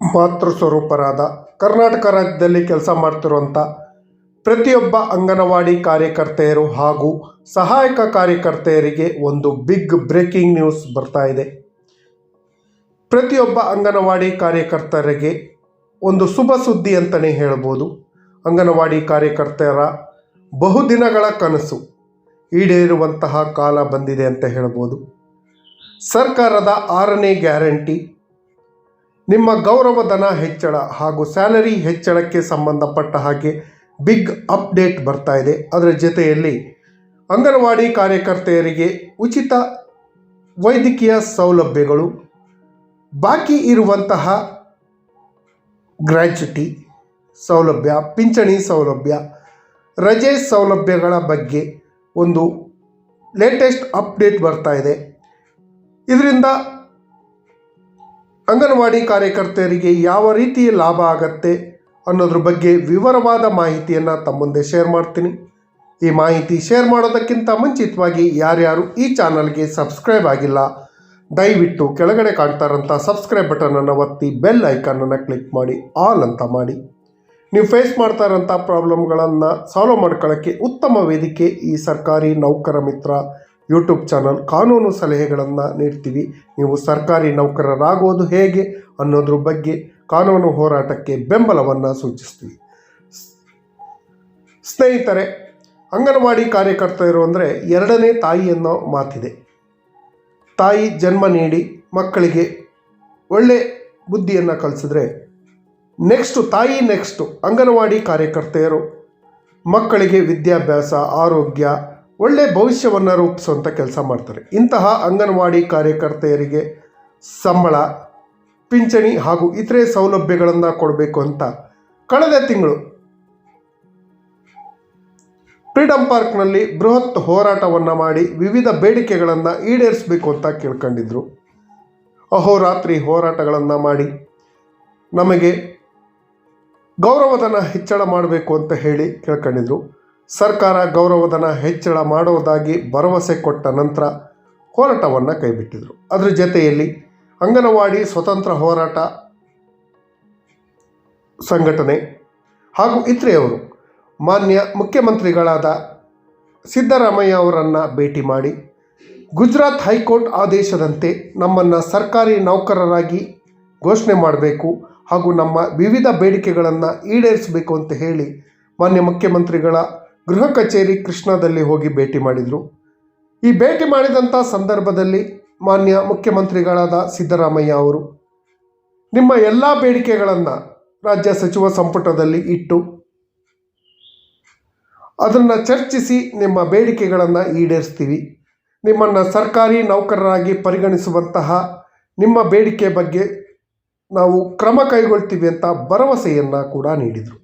ಮಾತೃ ಸ್ವರೂಪರಾದ ಕರ್ನಾಟಕ ರಾಜ್ಯದಲ್ಲಿ ಕೆಲಸ ಮಾಡ್ತಿರುವಂಥ ಪ್ರತಿಯೊಬ್ಬ ಅಂಗನವಾಡಿ ಕಾರ್ಯಕರ್ತೆಯರು ಹಾಗೂ ಸಹಾಯಕ ಕಾರ್ಯಕರ್ತೆಯರಿಗೆ ಒಂದು ಬಿಗ್ ಬ್ರೇಕಿಂಗ್ ನ್ಯೂಸ್ ಬರ್ತಾ ಇದೆ. ಪ್ರತಿಯೊಬ್ಬ ಅಂಗನವಾಡಿ ಕಾರ್ಯಕರ್ತರಿಗೆ ಒಂದು ಶುಭ ಸುದ್ದಿ ಅಂತಲೇ ಹೇಳ್ಬೋದು. ಅಂಗನವಾಡಿ ಕಾರ್ಯಕರ್ತೆಯರ ಬಹುದಿನಗಳ ಕನಸು ಈಡೇರುವಂತಹ ಕಾಲ ಬಂದಿದೆ ಅಂತ ಹೇಳ್ಬೋದು. ಸರ್ಕಾರದ ಆರನೇ ಗ್ಯಾರಂಟಿ ನಿಮ್ಮ ಗೌರವಧನ ಹೆಚ್ಚಳ ಹಾಗೂ ಸ್ಯಾಲರಿ ಹೆಚ್ಚಳಕ್ಕೆ ಸಂಬಂಧಪಟ್ಟ ಹಾಗೆ ಬಿಗ್ ಅಪ್ಡೇಟ್ ಬರ್ತಾ ಇದೆ. ಅದರ ಜೊತೆಯಲ್ಲಿ ಅಂಗನವಾಡಿ ಕಾರ್ಯಕರ್ತೆಯರಿಗೆ ಉಚಿತ ವೈದ್ಯಕೀಯ ಸೌಲಭ್ಯಗಳು, ಬಾಕಿ ಇರುವಂತಹ ಗ್ರ್ಯಾಚ್ಯುಟಿ ಸೌಲಭ್ಯ, ಪಿಂಚಣಿ ಸೌಲಭ್ಯ, ರಜೆ ಸೌಲಭ್ಯಗಳ ಬಗ್ಗೆ ಒಂದು ಲೇಟೆಸ್ಟ್ ಅಪ್ಡೇಟ್ ಬರ್ತಾ ಇದೆ. ಇದರಿಂದ ಅಂಗನವಾಡಿ ಕಾರ್ಯಕರ್ತೆಯರಿಗೆ ಯಾವ ರೀತಿ ಲಾಭ ಆಗತ್ತೆ ಅನ್ನೋದ್ರ ಬಗ್ಗೆ ವಿವರವಾದ ಮಾಹಿತಿಯನ್ನು ತಮ್ಮ ಮುಂದೆ ಶೇರ್ ಮಾಡ್ತೀನಿ. ಈ ಮಾಹಿತಿ ಶೇರ್ ಮಾಡೋದಕ್ಕಿಂತ ಮುಂಚಿತವಾಗಿ ಯಾರ್ಯಾರು ಈ ಚಾನಲ್ಗೆ ಸಬ್ಸ್ಕ್ರೈಬ್ ಆಗಿಲ್ಲ, ದಯವಿಟ್ಟು ಕೆಳಗಡೆ ಕಾಣ್ತಾ ಇರೋಂಥ ಸಬ್ಸ್ಕ್ರೈಬ್ ಬಟನನ್ನು ಒತ್ತಿ ಬೆಲ್ ಐಕಾನನ್ನು ಕ್ಲಿಕ್ ಮಾಡಿ, ಆಲ್ ಅಂತ ಮಾಡಿ. ನೀವು ಫೇಸ್ ಮಾಡ್ತಾ ಇರೋಂಥ ಪ್ರಾಬ್ಲಮ್ಗಳನ್ನು ಸಾಲ್ವ್ ಮಾಡ್ಕೊಳ್ಳೋಕ್ಕೆ ಉತ್ತಮ ವೇದಿಕೆ ಈ ಸರ್ಕಾರಿ ನೌಕರ ಮಿತ್ರ ಯೂಟ್ಯೂಬ್ ಚಾನಲ್ ಕಾನೂನು ಸಲಹೆಗಳನ್ನು ನೀಡ್ತೀವಿ. ನೀವು ಸರ್ಕಾರಿ ನೌಕರರಾಗೋದು ಹೇಗೆ ಅನ್ನೋದ್ರ ಬಗ್ಗೆ ಕಾನೂನು ಹೋರಾಟಕ್ಕೆ ಬೆಂಬಲವನ್ನು ಸೂಚಿಸ್ತೀವಿ. ಸ್ನೇಹಿತರೆ, ಅಂಗನವಾಡಿ ಕಾರ್ಯಕರ್ತರು ಅಂದರೆ ಎರಡನೇ ತಾಯಿ ಅನ್ನೋ ಮಾತಿದೆ. ತಾಯಿ ಜನ್ಮ ನೀಡಿ ಮಕ್ಕಳಿಗೆ ಒಳ್ಳೆ ಬುದ್ಧಿಯನ್ನು ಕಲಿಸಿದ್ರೆ ನೆಕ್ಸ್ಟು ತಾಯಿ ನೆಕ್ಸ್ಟು ಅಂಗನವಾಡಿ ಕಾರ್ಯಕರ್ತೆಯರು ಮಕ್ಕಳಿಗೆ ವಿದ್ಯಾಭ್ಯಾಸ, ಆರೋಗ್ಯ ಒಳ್ಳೆ ಭವಿಷ್ಯವನ್ನು ರೂಪಿಸುವಂಥ ಕೆಲಸ ಮಾಡ್ತಾರೆ. ಇಂತಹ ಅಂಗನವಾಡಿ ಕಾರ್ಯಕರ್ತೆಯರಿಗೆ ಸಂಬಳ, ಪಿಂಚಣಿ ಹಾಗೂ ಇತರೆ ಸೌಲಭ್ಯಗಳನ್ನು ಕೊಡಬೇಕು ಅಂತ ಕಳೆದ ತಿಂಗಳು ಫ್ರೀಡಂ ಪಾರ್ಕ್ನಲ್ಲಿ ಬೃಹತ್ ಹೋರಾಟವನ್ನು ಮಾಡಿ ವಿವಿಧ ಬೇಡಿಕೆಗಳನ್ನು ಈಡೇರಿಸಬೇಕು ಅಂತ ಕೇಳ್ಕೊಂಡಿದ್ರು. ಅಹೋರಾತ್ರಿ ಹೋರಾಟಗಳನ್ನು ಮಾಡಿ ನಮಗೆ ಗೌರವಧನ ಹೆಚ್ಚಳ ಮಾಡಬೇಕು ಅಂತ ಹೇಳಿ ಕೇಳ್ಕೊಂಡಿದ್ರು. ಸರ್ಕಾರ ಗೌರವಧನ ಹೆಚ್ಚಳ ಮಾಡುವುದಾಗಿ ಭರವಸೆ ಕೊಟ್ಟ ನಂತರ ಹೋರಾಟವನ್ನು ಕೈಬಿಟ್ಟಿದ್ರು. ಅದರ ಜೊತೆಯಲ್ಲಿ ಅಂಗನವಾಡಿ ಸ್ವತಂತ್ರ ಹೋರಾಟ ಸಂಘಟನೆ ಹಾಗೂ ಇತ್ರೆಯವರು ಮಾನ್ಯ ಮುಖ್ಯಮಂತ್ರಿಗಳಾದ ಸಿದ್ದರಾಮಯ್ಯ ಅವರನ್ನು ಭೇಟಿ ಮಾಡಿ ಗುಜರಾತ್ ಹೈಕೋರ್ಟ್ ಆದೇಶದಂತೆ ನಮ್ಮನ್ನು ಸರ್ಕಾರಿ ನೌಕರರಾಗಿ ಘೋಷಣೆ ಮಾಡಬೇಕು ಹಾಗೂ ನಮ್ಮ ವಿವಿಧ ಬೇಡಿಕೆಗಳನ್ನು ಈಡೇರಿಸಬೇಕು ಅಂತ ಹೇಳಿ ಮಾನ್ಯ ಮುಖ್ಯಮಂತ್ರಿಗಳ ಗೃಹ ಕಚೇರಿ ಕೃಷ್ಣದಲ್ಲಿ ಹೋಗಿ ಭೇಟಿ ಮಾಡಿದರು. ಈ ಭೇಟಿ ಮಾಡಿದಂಥ ಸಂದರ್ಭದಲ್ಲಿ ಮಾನ್ಯ ಮುಖ್ಯಮಂತ್ರಿಗಳಾದ ಸಿದ್ದರಾಮಯ್ಯ ಅವರು ನಿಮ್ಮ ಎಲ್ಲ ಬೇಡಿಕೆಗಳನ್ನು ರಾಜ್ಯ ಸಚಿವ ಸಂಪುಟದಲ್ಲಿ ಇಟ್ಟು ಅದನ್ನು ಚರ್ಚಿಸಿ ನಿಮ್ಮ ಬೇಡಿಕೆಗಳನ್ನು ಈಡೇರಿಸ್ತೀವಿ. ನಿಮ್ಮನ್ನು ಸರ್ಕಾರಿ ನೌಕರರಾಗಿ ಪರಿಗಣಿಸುವಂತಹ ನಿಮ್ಮ ಬೇಡಿಕೆ ಬಗ್ಗೆ ನಾವು ಕ್ರಮ ಕೈಗೊಳ್ತೀವಿ ಅಂತ ಭರವಸೆಯನ್ನು ಕೂಡ ನೀಡಿದರು.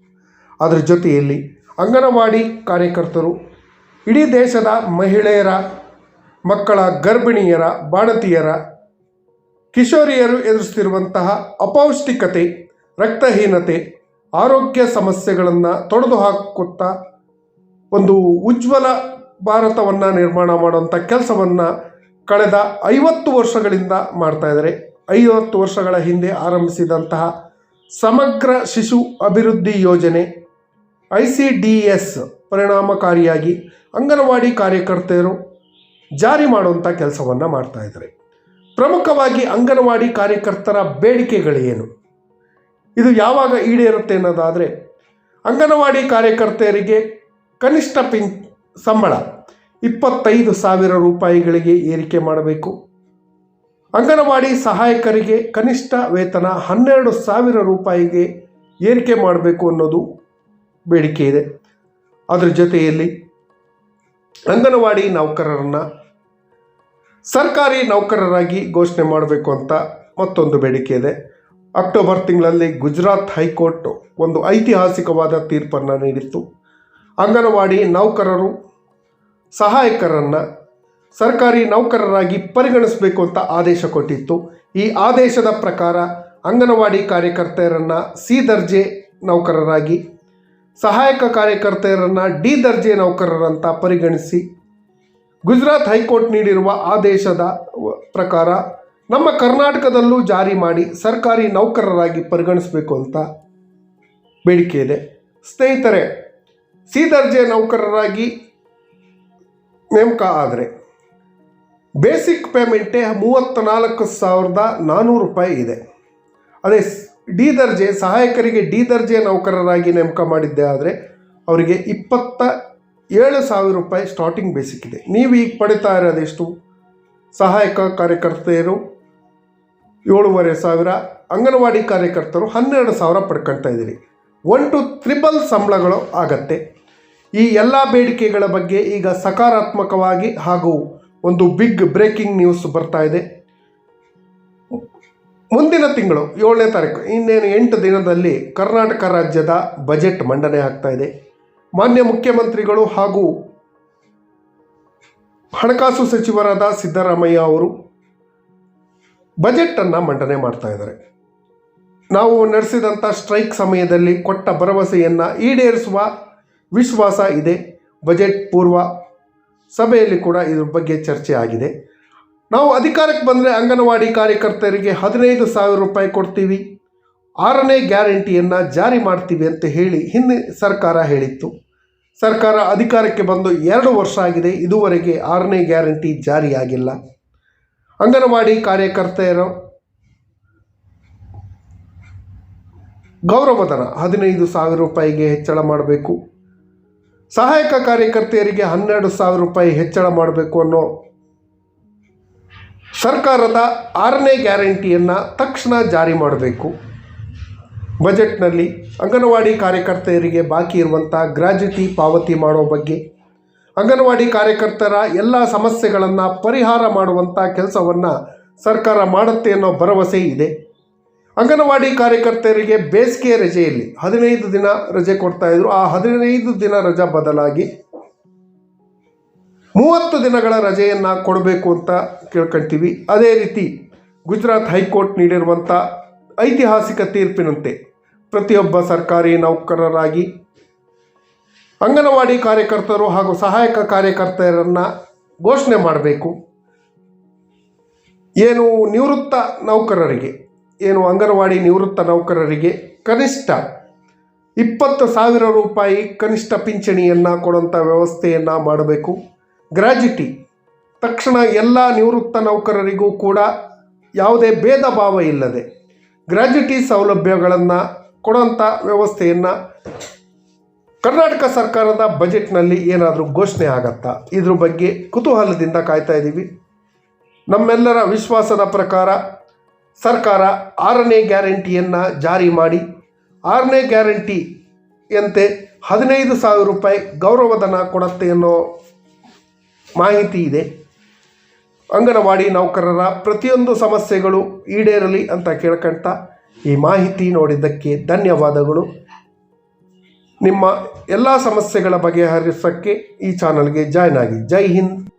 ಅದರ ಜೊತೆಯಲ್ಲಿ ಅಂಗನವಾಡಿ ಕಾರ್ಯಕರ್ತರು, ಇಡೀ ದೇಶದ ಮಹಿಳೆಯರ, ಮಕ್ಕಳ ಗರ್ಭಿಣಿಯರ, ಬಾಣತಿಯರ, ಕಿಶೋರಿಯರು ಎದುರಿಸ್ತಿರುವಂತಹ ಅಪೌಷ್ಟಿಕತೆ, ರಕ್ತಹೀನತೆ, ಆರೋಗ್ಯ ಸಮಸ್ಯೆಗಳನ್ನು ತೊಡೆದು ಹಾಕುತ್ತಾ ಒಂದು ಉಜ್ವಲ ಭಾರತವನ್ನು ನಿರ್ಮಾಣ ಮಾಡುವಂಥ ಕೆಲಸವನ್ನು ಕಳೆದ ಐವತ್ತು ವರ್ಷಗಳಿಂದ ಮಾಡ್ತಾ ಇದ್ದಾರೆ. ಐವತ್ತು ವರ್ಷಗಳ ಹಿಂದೆ ಆರಂಭಿಸಿದಂತಹ ಸಮಗ್ರ ಶಿಶು ಅಭಿವೃದ್ಧಿ ಯೋಜನೆ ಐ ಸಿ ಡಿ ಎಸ್ ಪರಿಣಾಮಕಾರಿಯಾಗಿ ಅಂಗನವಾಡಿ ಕಾರ್ಯಕರ್ತೆಯರು ಜಾರಿ ಮಾಡುವಂಥ ಕೆಲಸವನ್ನು ಮಾಡ್ತಾ ಇದ್ದಾರೆ. ಪ್ರಮುಖವಾಗಿ ಅಂಗನವಾಡಿ ಕಾರ್ಯಕರ್ತರ ಬೇಡಿಕೆಗಳೇನು ಇದು ಯಾವಾಗ ಈಡೇರುತ್ತೆ ಅನ್ನೋದಾದರೆ, ಅಂಗನವಾಡಿ ಕಾರ್ಯಕರ್ತೆಯರಿಗೆ ಕನಿಷ್ಠ ಪಿನ್ ಸಂಬಳ ಇಪ್ಪತ್ತೈದು ಸಾವಿರ ರೂಪಾಯಿಗಳಿಗೆ ಏರಿಕೆ ಮಾಡಬೇಕು. ಅಂಗನವಾಡಿ ಸಹಾಯಕರಿಗೆ ಕನಿಷ್ಠ ವೇತನ ಹನ್ನೆರಡು ಸಾವಿರ ರೂಪಾಯಿಗೆ ಏರಿಕೆ ಮಾಡಬೇಕು ಅನ್ನೋದು ಬೇಡಿಕೆ ಇದೆ. ಅದರ ಜೊತೆಯಲ್ಲಿ ಅಂಗನವಾಡಿ ನೌಕರರನ್ನು ಸರ್ಕಾರಿ ನೌಕರರಾಗಿ ಘೋಷಣೆ ಮಾಡಬೇಕು ಅಂತ ಮತ್ತೊಂದು ಬೇಡಿಕೆ ಇದೆ. ಅಕ್ಟೋಬರ್ ತಿಂಗಳಲ್ಲಿ ಗುಜರಾತ್ ಹೈಕೋರ್ಟ್ ಒಂದು ಐತಿಹಾಸಿಕವಾದ ತೀರ್ಪನ್ನು ನೀಡಿತ್ತು. ಅಂಗನವಾಡಿ ನೌಕರರು ಸಹಾಯಕರನ್ನು ಸರ್ಕಾರಿ ನೌಕರರಾಗಿ ಪರಿಗಣಿಸಬೇಕು ಅಂತ ಆದೇಶ ಕೊಟ್ಟಿತ್ತು. ಈ ಆದೇಶದ ಪ್ರಕಾರ ಅಂಗನವಾಡಿ ಕಾರ್ಯಕರ್ತೆಯರನ್ನು ಸಿ ದರ್ಜೆ ನೌಕರರಾಗಿ ಸಹಾಯಕ ಕಾರ್ಯಕರ್ತೆಯರನ್ನು ಡಿ ದರ್ಜೆ ನೌಕರರಂತ ಪರಿಗಣಿಸಿ ಗುಜರಾತ್ ಹೈಕೋರ್ಟ್ ನೀಡಿರುವ ಆದೇಶದ ಪ್ರಕಾರ ನಮ್ಮ ಕರ್ನಾಟಕದಲ್ಲೂ ಜಾರಿ ಮಾಡಿ ಸರ್ಕಾರಿ ನೌಕರರಾಗಿ ಪರಿಗಣಿಸಬೇಕು ಅಂತ ಬೇಡಿಕೆ ಇದೆ. ಸ್ನೇಹಿತರೆ, ಸಿ ದರ್ಜೆ ನೌಕರರಾಗಿ ನೇಮಕ ಆದರೆ ಬೇಸಿಕ್ ಪೇಮೆಂಟೇ ಮೂವತ್ತ ನಾಲ್ಕು ಸಾವಿರದ ನಾನ್ನೂರು ರೂಪಾಯಿ ಇದೆ. ಅದೇ ಡಿ ದರ್ಜೆ, ಸಹಾಯಕರಿಗೆ ಡಿ ದರ್ಜೆ ನೌಕರರಾಗಿ ನೇಮಕ ಮಾಡಿದ್ದೆ ಆದರೆ ಅವರಿಗೆ ಇಪ್ಪತ್ತ ಏಳು ಸಾವಿರ ರೂಪಾಯಿ ಸ್ಟಾರ್ಟಿಂಗ್ ಬೇಸಿಕ್ ಇದೆ. ನೀವು ಈಗ ಪಡಿತಾ ಇರೋದೆಷ್ಟು ಸಹಾಯಕ ಕಾರ್ಯಕರ್ತೆಯರು ಏಳೂವರೆ ಸಾವಿರ, ಅಂಗನವಾಡಿ ಕಾರ್ಯಕರ್ತರು ಹನ್ನೆರಡು ಸಾವಿರ ಪಡ್ಕೊಳ್ತಾ ಇದ್ದೀರಿ. ಒನ್ ಟು ತ್ರಿಬಲ್ ಸಂಬಳಗಳು ಆಗತ್ತೆ. ಈ ಎಲ್ಲ ಬೇಡಿಕೆಗಳ ಬಗ್ಗೆ ಈಗ ಸಕಾರಾತ್ಮಕವಾಗಿ ಹಾಗೂ ಒಂದು ಬಿಗ್ ಬ್ರೇಕಿಂಗ್ ನ್ಯೂಸ್ ಬರ್ತಾ ಇದೆ. ಮುಂದಿನ ತಿಂಗಳು ಏಳನೇ ತಾರೀಕು, ಇನ್ನೇನು ಎಂಟು ದಿನದಲ್ಲಿ ಕರ್ನಾಟಕ ರಾಜ್ಯದ ಬಜೆಟ್ ಮಂಡನೆ ಆಗ್ತಾ ಇದೆ. ಮಾನ್ಯ ಮುಖ್ಯಮಂತ್ರಿಗಳು ಹಾಗೂ ಹಣಕಾಸು ಸಚಿವರಾದ ಸಿದ್ದರಾಮಯ್ಯ ಅವರು ಬಜೆಟನ್ನು ಮಂಡನೆ ಮಾಡ್ತಾ ಇದ್ದಾರೆ. ನಾವು ನಡೆಸಿದಂಥ ಸ್ಟ್ರೈಕ್ ಸಮಯದಲ್ಲಿ ಕೊಟ್ಟ ಭರವಸೆಯನ್ನು ಈಡೇರಿಸುವ ವಿಶ್ವಾಸ ಇದೆ. ಬಜೆಟ್ ಪೂರ್ವ ಸಭೆಯಲ್ಲಿ ಕೂಡ ಇದ್ರ ಬಗ್ಗೆ ಚರ್ಚೆ ಆಗಿದೆ. ನಾವು ಅಧಿಕಾರಕ್ಕೆ ಬಂದರೆ ಅಂಗನವಾಡಿ ಕಾರ್ಯಕರ್ತರಿಗೆ ಹದಿನೈದು ಸಾವಿರ ರೂಪಾಯಿ ಕೊಡ್ತೀವಿ. ಆರನೇ ಗ್ಯಾರಂಟಿಯನ್ನು ಜಾರಿ ಮಾಡ್ತೀವಿ ಅಂತ ಹೇಳಿ ಹಿಂದೆ ಸರ್ಕಾರ ಹೇಳಿತ್ತು. ಸರ್ಕಾರ ಅಧಿಕಾರಕ್ಕೆ ಬಂದು ಎರಡು ವರ್ಷ ಆಗಿದೆ, ಇದುವರೆಗೆ ಆರನೇ ಗ್ಯಾರಂಟಿ ಜಾರಿಯಾಗಿಲ್ಲ. ಅಂಗನವಾಡಿ ಕಾರ್ಯಕರ್ತೆಯರು ಗೌರವಧನ ಹದಿನೈದು ಸಾವಿರ ರೂಪಾಯಿಗೆ ಹೆಚ್ಚಳ ಮಾಡಬೇಕು. ಸಹಾಯಕ ಕಾರ್ಯಕರ್ತೆಯರಿಗೆ ಹನ್ನೆರಡು ಸಾವಿರ ರೂಪಾಯಿ ಹೆಚ್ಚಳ ಮಾಡಬೇಕು ಅನ್ನೋ ಸರ್ಕಾರದ ಆರನೇ ಗ್ಯಾರಂಟಿಯನ್ನು ತಕ್ಷಣ ಜಾರಿ ಮಾಡಬೇಕು. ಬಜೆಟ್ನಲ್ಲಿ ಅಂಗನವಾಡಿ ಕಾರ್ಯಕರ್ತೆಯರಿಗೆ ಬಾಕಿ ಇರುವಂಥ ಗ್ರಾಜ್ಯುಟಿ ಪಾವತಿ ಮಾಡೋ ಬಗ್ಗೆ, ಅಂಗನವಾಡಿ ಕಾರ್ಯಕರ್ತರ ಎಲ್ಲ ಸಮಸ್ಯೆಗಳನ್ನು ಪರಿಹಾರ ಮಾಡುವಂಥ ಕೆಲಸವನ್ನು ಸರ್ಕಾರ ಮಾಡುತ್ತೆ ಅನ್ನೋ ಭರವಸೆ ಇದೆ. ಅಂಗನವಾಡಿ ಕಾರ್ಯಕರ್ತೆಯರಿಗೆ ಬೇಸಿಗೆ ರಜೆಯಲ್ಲಿ ಹದಿನೈದು ದಿನ ರಜೆ ಕೊಡ್ತಾಯಿದ್ರು ಆ ಹದಿನೈದು ದಿನ ರಜಾ ಬದಲಾಗಿ ಮೂವತ್ತು ದಿನಗಳ ರಜೆಯನ್ನು ಕೊಡಬೇಕು ಅಂತ ಕೇಳ್ಕೊಳ್ತೀವಿ ಅದೇ ರೀತಿ ಗುಜರಾತ್ ಹೈಕೋರ್ಟ್ ನೀಡಿರುವಂಥ ಐತಿಹಾಸಿಕ ತೀರ್ಪಿನಂತೆ ಪ್ರತಿಯೊಬ್ಬ ಸರ್ಕಾರಿ ನೌಕರರಾಗಿ ಅಂಗನವಾಡಿ ಕಾರ್ಯಕರ್ತರು ಹಾಗೂ ಸಹಾಯಕ ಕಾರ್ಯಕರ್ತರನ್ನು ಘೋಷಣೆ ಮಾಡಬೇಕು. ಏನು ನಿವೃತ್ತ ನೌಕರರಿಗೆ, ಏನು ಅಂಗನವಾಡಿ ನಿವೃತ್ತ ನೌಕರರಿಗೆ ಕನಿಷ್ಠ ಇಪ್ಪತ್ತು ಸಾವಿರ ರೂಪಾಯಿ ಕನಿಷ್ಠ ಪಿಂಚಣಿಯನ್ನು ಕೊಡುವಂಥ ವ್ಯವಸ್ಥೆಯನ್ನು ಮಾಡಬೇಕು. ಗ್ರ್ಯಾಜುಟಿ ತಕ್ಷಣ ಎಲ್ಲ ನಿವೃತ್ತ ನೌಕರರಿಗೂ ಕೂಡ ಯಾವುದೇ ಭೇದ ಭಾವ ಇಲ್ಲದೆ ಗ್ರ್ಯಾಜುಟಿ ಸೌಲಭ್ಯಗಳನ್ನು ಕೊಡೋಂಥ ವ್ಯವಸ್ಥೆಯನ್ನು ಕರ್ನಾಟಕ ಸರ್ಕಾರದ ಬಜೆಟ್ನಲ್ಲಿ ಏನಾದರೂ ಘೋಷಣೆ ಆಗತ್ತಾ? ಇದ್ರ ಬಗ್ಗೆ ಕುತೂಹಲದಿಂದ ಕಾಯ್ತಾ ಇದ್ದೀವಿ ನಮ್ಮೆಲ್ಲರ ವಿಶ್ವಾಸದ ಪ್ರಕಾರ ಸರ್ಕಾರ ಆರನೇ ಗ್ಯಾರಂಟಿಯನ್ನು ಜಾರಿ ಮಾಡಿ, ಆರನೇ ಗ್ಯಾರಂಟಿಯಂತೆ ಹದಿನೈದು ಸಾವಿರ ರೂಪಾಯಿ ಗೌರವಧನ ಕೊಡುತ್ತೆ ಅನ್ನೋ ಮಾಹಿತಿ ಇದೆ. ಅಂಗನವಾಡಿ ನೌಕರರ ಪ್ರತಿಯೊಂದು ಸಮಸ್ಯೆಗಳು ಈಡೇರಲಿ ಅಂತ ಕೇಳ್ಕೊಂತ ಈ ಮಾಹಿತಿ ನೋಡಿದ್ದಕ್ಕೆ ಧನ್ಯವಾದಗಳು. ನಿಮ್ಮ ಎಲ್ಲ ಸಮಸ್ಯೆಗಳ ಬಗೆಹರಿಸೋಕ್ಕೆ ಈ ಚಾನಲ್ಗೆ ಜಾಯ್ನ್ ಆಗಿ. ಜೈ ಹಿಂದ್.